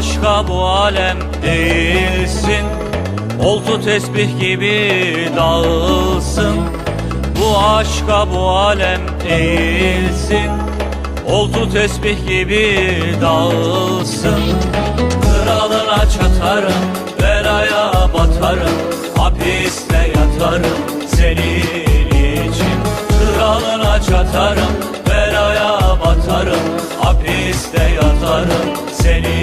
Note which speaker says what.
Speaker 1: aşka bu alem değilsin Oltu tesbih gibi dağılsın Bu aşka bu alem değilsin. Oltu tesbih gibi dağılsın Kralına çatarım, belaya batarım. Hapiste yatarım senin için. Kralına çatarım, belaya batarım. Hapiste yatarım senin